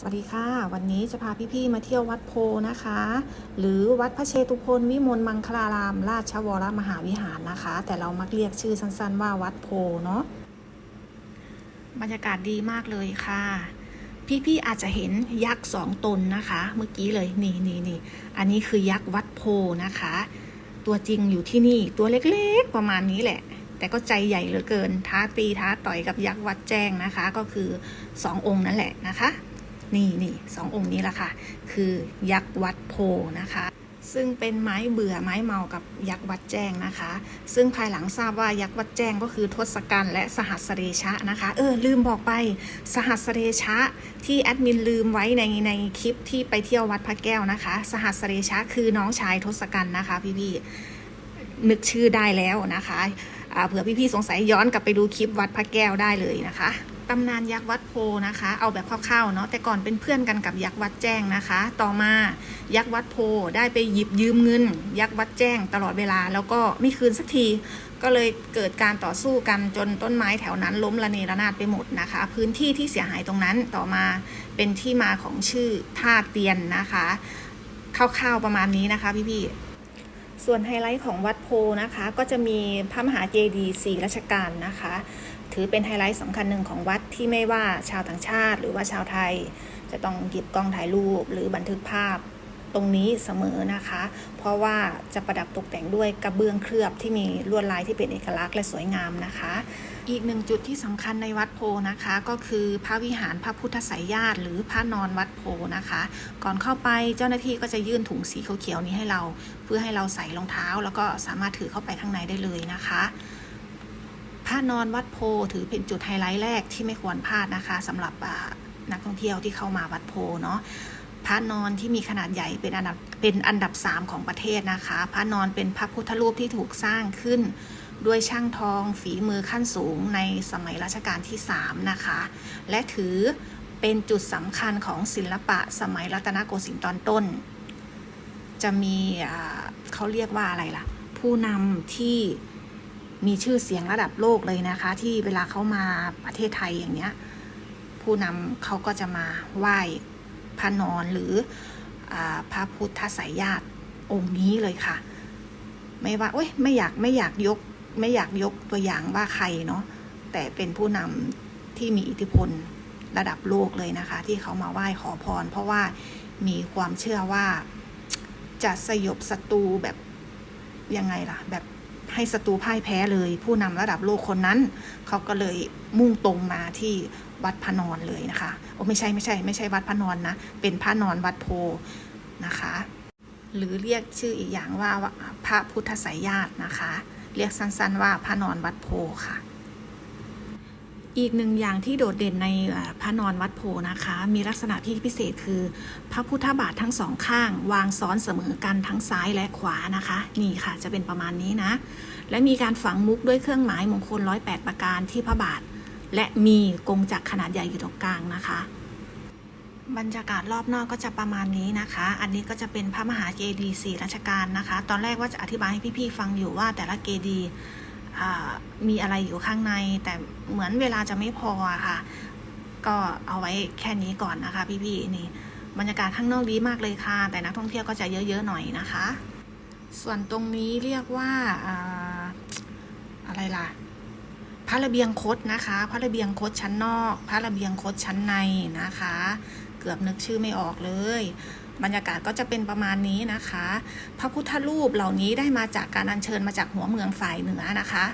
สวัสดีค่ะ วันนี้จะพาพี่ๆมาเที่ยววัดโพนะคะ หรือวัดพระเชตุพนวิมลมังคลาราม ราชวรมหาวิหารนะคะ แต่เรามักเรียกชื่อสั้นๆว่าวัดโพเนาะบรรยากาศดีมากเลยค่ะ พี่ๆอาจจะเห็นยักษ์สองตนนะคะ เมื่อกี้เลยนี่นี่นี่อันนี้คือยักษ์วัดโพนะคะ ตัวจริงอยู่ที่นี่ตัวเล็กๆประมาณนี้แหละแต่ก็ใจใหญ่เหลือเกิน ท้าตีท้าต่อยกับยักษ์วัดแจ้งนะคะ ก็คือสององค์นั่นแหละนะคะ นี่นี่สององค์นี้แหละค่ะ คือยักษ์วัดโพนะคะ ซึ่งเป็นไม้เบื่อไม้เมากับยักษ์วัดแจ้งนะคะ ซึ่งภายหลังทราบว่ายักษ์วัดแจ้งก็คือทศกัณฐ์และสหัสเรชะนะคะ เออลืมบอกไปสหัสเรชะที่แอดมินลืมไว้ในในคลิปที่ไปเที่ยววัดพระแก้วนะคะ สหัสเรชะคือน้องชายทศกัณฐ์นะคะพี่พี่ๆนึกชื่อได้แล้วนะคะอ่าเผื่อพี่ๆสงสัยย้อนกลับไปดูคลิปวัดพระแก้วได้เลยนะคะ ตำนานยักษ์วัดโพนะคะ เอาแบบคร่าวๆเนาะแต่ก่อนเป็นเพื่อนกันกับยักษ์วัดแจ้งนะคะ ต่อมายักษ์วัดโพได้ไปหยิบยืมเงิน ยักษ์วัดแจ้งตลอดเวลาแล้วก็ไม่คืนสักทีก็เลยเกิดการต่อสู้กันจนต้นไม้แถวนั้นล้มระเนระนาดไปหมดนะคะ พื้นที่ที่เสียหายตรงนั้นต่อมาเป็นที่มาของชื่อท่าเตียนนะคะคร่าวๆประมาณนี้นะคะพี่ๆส่วนไฮไลท์ของวัดโพนะคะ ก็จะมีพระมหาเจดีย์สี่รัชกาลนะคะ ถือเป็นไฮไลท์สำคัญหนึ่งของวัดที่ไม่ว่าชาวต่างชาติ หรือว่าชาวไทย จะต้องหยิบกล้องถ่ายรูปหรือบันทึกภาพตรงนี้เสมอนะคะ เพราะว่าจะประดับตกแต่งด้วยกระเบื้องเคลือบที่มีลวดลายที่เป็นเอกลักษณ์และสวยงามนะคะ อีกหนึ่งจุดที่สำคัญในวัดโพนะคะ ก็คือพระวิหารพระพุทธไสยญาติหรือพระนอนวัดโพนะคะ ก่อนเข้าไปเจ้าหน้าที่ก็จะยื่นถุงสีเขียวๆนี้ให้เรา เพื่อให้เราใส่รองเท้า แล้วก็สามารถถือเข้าไปข้างในได้เลยนะคะ พระนอนวัดโพถือเป็นจุดไฮไลท์แรกที่ไม่ควรพลาดนะคะสำหรับนักท่องเที่ยวที่เข้ามาวัดโพเนาะพระนอนที่มีขนาดใหญ่เป็นอันดับเป็นอันดับ 3 ของประเทศนะคะ พระนอนเป็นพระพุทธรูปที่ถูกสร้างขึ้นด้วยช่างทองฝีมือขั้นสูงในสมัยรัชกาลที่ 3 นะคะ และถือเป็นจุดสำคัญของศิลปะสมัยรัตนโกสินทร์ตอนต้น จะมีเขาเรียกว่าอะไรล่ะ ผู้นำที่ มีชื่อเสียงระดับโลกเลยนะคะ ที่เวลาเขามาประเทศไทยอย่างเนี้ย ผู้นำเขาก็จะมาไหว้พระนอนหรืออพระพุทธไสยญาติองค์นี้เลยค่ะ ไม่ว่าโอ้ยไม่อยากไม่อยากยก ไม่อยากยกตัวอย่างว่าใครเนาะแต่เป็นผู้นำที่มีอิทธิพลระดับโลกเลยนะคะ ที่เขามาไหว้ขอพร เพราะว่ามีความเชื่อว่าจะสยบศัตรูแบบยังไงล่ะแบบ ให้ศัตรูพ่ายแพ้เลย ผู้นำระดับโลกคนนั้น เขาก็เลยมุ่งตรงมาที่วัดพระนอนเลยนะคะโอ้ไม่ใช่ไม่ใช่ ไม่ใช่วัดพระนอนนะ เป็นพระนอนวัดโพนะคะ หรือเรียกชื่ออีกอย่างว่าพระพุทธไสยญาตินะคะ เรียกสั้นๆว่าพระนอนวัดโพค่ะ อีกหนึ่งอย่างที่โดดเด่นในพระนอนวัดโพนะคะ มีลักษณะที่พิเศษคือ พระพุทธบาททั้งสองข้าง วางซ้อนเสมอกันทั้งซ้ายและขวานะคะ นี่ค่ะจะเป็นประมาณนี้นะ และมีการฝังมุกด้วยเครื่องหมายมงคล108ปดประการที่พระบาท และมีกงจักรขนาดใหญ่อยู่ตรงกลางนะคะ บรรยากาศรอบนอกก็จะประมาณนี้นะคะ อันนี้ก็จะเป็นพระมหาเจดีย์สี่รัชกาลนะคะ ตอนแรกว่าจะอธิบายให้พี่ๆฟังอยู่ว่าแต่ละเจดีย์ มีอะไรอยู่ข้างใน แต่เหมือนเวลาจะไม่พอค่ะ ก็เอาไว้แค่นี้ก่อนนะคะ พี่ๆนี่บรรยากาศข้างนอกดีมากเลยค่ะ แต่นักท่องเที่ยวก็จะเยอะๆหน่อยนะคะ ส่วนตรงนี้เรียกว่าอ่าอะไรล่ะพระระเบียงคดนะคะ พระระเบียงคดชั้นนอก พระระเบียงคดชั้นในนะคะ เกือบนึกชื่อไม่ออกเลย บรรยากาศก็จะเป็นประมาณนี้นะคะ พระพุทธรูปเหล่านี้ได้มาจากการอัญเชิญมาจากหัวเมืองฝ่ายเหนือนะคะ